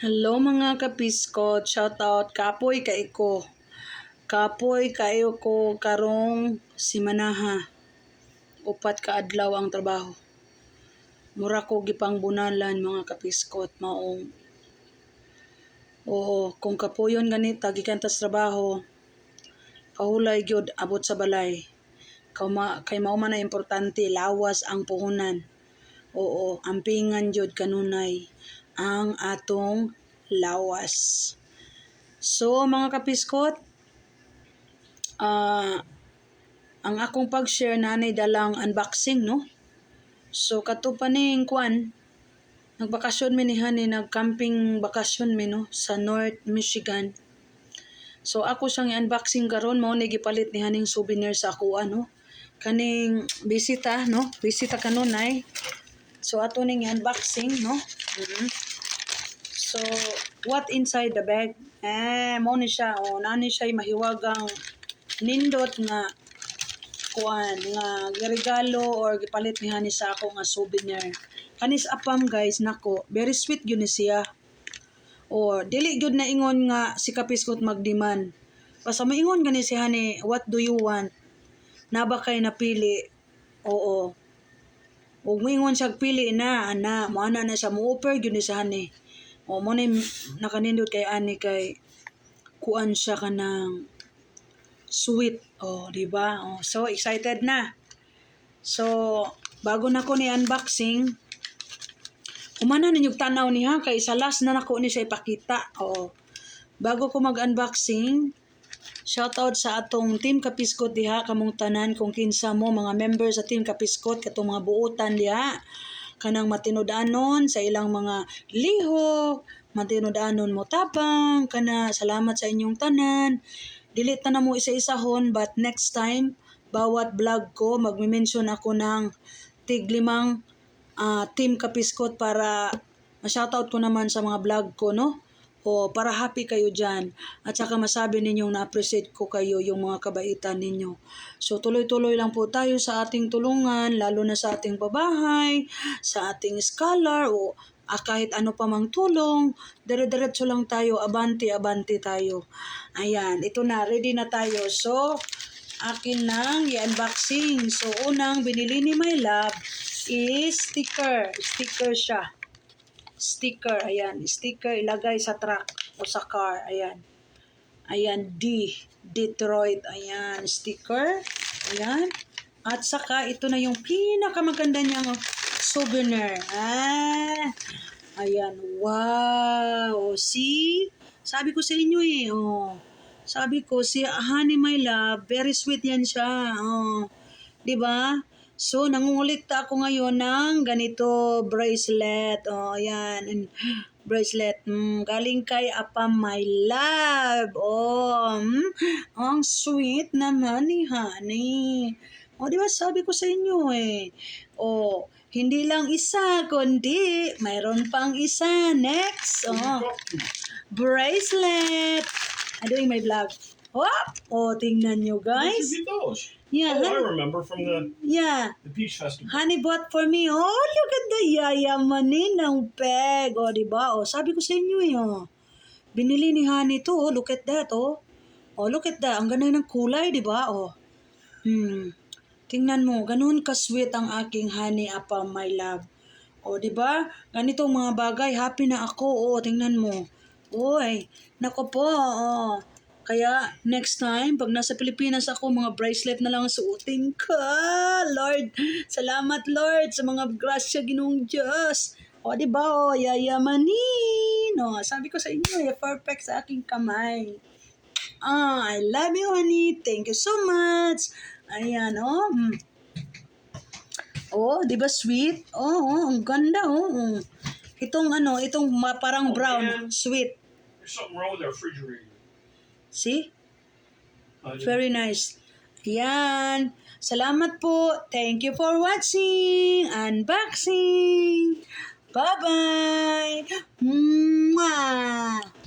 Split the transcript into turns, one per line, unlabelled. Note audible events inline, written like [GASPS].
Hello mga kapiskot, shout out kapoy kay ko. Kapoy kayo ko karong simanaha. Upat ka adlaw ang trabaho. Mura ko gipang bunalan mga kapiskot maong Oo, kung kapuyon ganita gikan trabaho, kahulay gyud abot sa balay. Kay mao man na importante lawas ang puhunan. Oo, ampingan jud kanunay ang atong lawas. So mga kapiskot, ah ang akong pag-share nanay dalang unboxing no. So kato pa ning kwan, nagbakasyon mi ni hani nag-camping bakasyon mi no sa North Michigan. So ako siyang i-unboxing karon mo ni gipalit ni haning souvenir sa ako ano kaning bisita no bisita kanunay so ato ning i-unboxing no? Mhm. so what inside the bag? Eh mo ni siya o nani siya mahiwagang nindot nga kuan nga regalo or gipalit ni hani sa ako nga souvenir. Kanis apam guys nako very sweet gyud ni siya. Or dili gyud na ingon nga si kapiskot magdemand basta maingon gani si hani what do you want? Na ba kay napili? Oo ug moingon siya pili na ana mo ana na siya mo offer gyud ni sa hani o mo na yung nakanindot kay ani kay kuan siya kanang sweet oh di ba oh so excited na so bago na ko ni unboxing Umana ninyog tanaw niya kay sa last na nako ni siya ipakita. Oo. Bago ko mag-unboxing, shoutout sa atong Team Kapiskot diha kamong tanan kung kinsa mo mga members sa Team Kapiskot katong mga buutan diha kanang matinud-anon sa ilang mga liho, matinud-anon mo tapang kana salamat sa inyong tanan. Dili ta na mo isa-isahon but next time bawat vlog ko magmi-mention ako ng tiglimang ah, Team Kapiskot para ma-shoutout ko naman sa mga vlog ko, no? O para happy kayo dyan. At saka masabi ninyong na-appreciate ko kayo yung mga kabaitan ninyo. So tuloy-tuloy lang po tayo sa ating tulungan, lalo na sa ating babahay, sa ating scholar, o ah, kahit ano pa mang tulong, dire-diretso lang tayo, abanti-abanti tayo. Ayan, ito na, ready na tayo. So, akin nang i-unboxing. So, unang binili ni My Love is sticker. Sticker siya. Sticker, ayan. Sticker ilagay sa truck o sa car. Ayan. Ayan, D. Detroit. Ayan, sticker. Ayan. At saka, ito na yung pinakamaganda niyang souvenir. Ah, ayan. Wow. See? Sabi ko sa inyo eh. Oh. Sabi ko, si Honey My Love, very sweet yan siya. Oh. 'Di ba? So, nangungulikta ako ngayon ng ganito bracelet. Oh, ayan. And, [GASPS] bracelet. Mm, galing kay Apa My Love. Oh, mm, ang sweet naman ni Honey. Oh, di ba sabi ko sa inyo eh. Oh, hindi lang isa, kundi mayroon pang isa. Next. Oh, bracelet. Doing my vlog. Oh, oh tingnan nyo guys.
you get those?
Yeah,
oh, I
hon-
remember from the,
yeah.
the Peach Festival.
Honey bought for me. Oh, look at the yayamanin ng peg. O, di ba? O, sabi ko sa inyo eh, oh. Binili ni Honey to. Oh, look at that, oh. Oh, look at that. Ang ganda ng kulay, di ba? Oh. Hmm. Tingnan mo, ganun ka-sweet ang aking honey apa, my love. O, di ba? Ganitong mga bagay, happy na ako. O, tingnan mo. Uy, nako po. O. Kaya, next time, pag nasa Pilipinas ako, mga bracelet na lang ang suotin ko. Lord, salamat Lord sa mga grasya ginong Diyos. O, di ba? O, yayamanin. O, sabi ko sa inyo, eh, perfect sa aking kamay. Ah, I love you, honey. Thank you so much. Ayan, oh. Mm. Oh, di ba sweet? Oh, oh, ang ganda, oh. Itong ano, itong ma- parang
Oh,
brown,
man.
sweet.
There's something wrong with the refrigerator.
See? Very nice. Ayan. Salamat po. Thank you for watching. Unboxing. Bye-bye. Mwah.